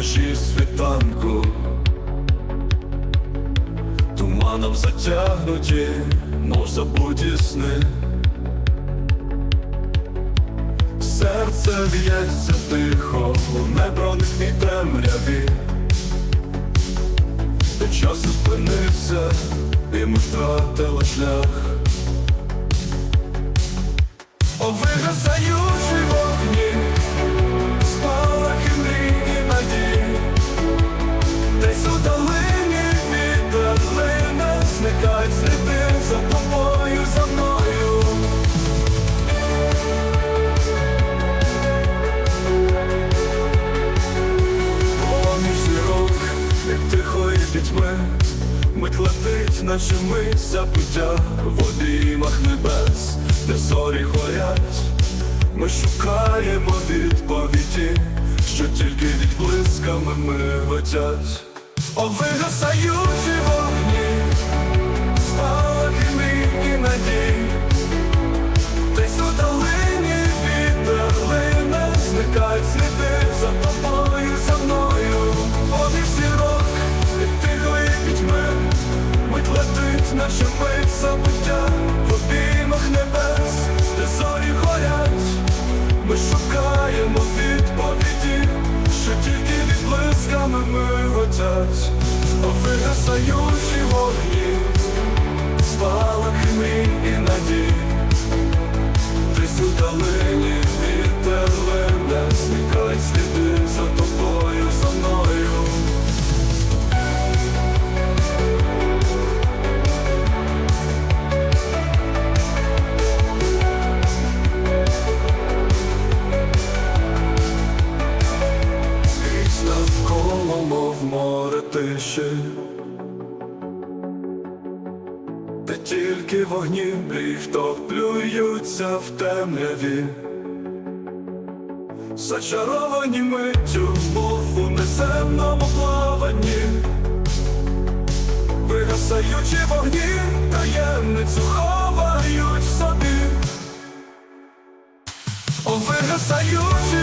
межі світанку, туманом затягнуті, мов забуті сни. Серце б'ється тихо у непроникній темряві, де час зупинився, і ми втратили шлях. О, вигасаючі наче ми забуття в обіймах небес, де зорі горять. Ми шукаємо відповіді, що тільки відблисками миготять. О, вигасаючі вигасаючі вогні, спалахи мрій і надій. Десь у долині вітер лине, зникають сліди за тобою, за мною. Скрізь навколо, мов море тиші, та тільки вогні мрій, втоплюються в темряві, зачаровані миттю, мов у неземному плаванні, вигасаючі вогні, таємницю ховають собі, о, вигасаючі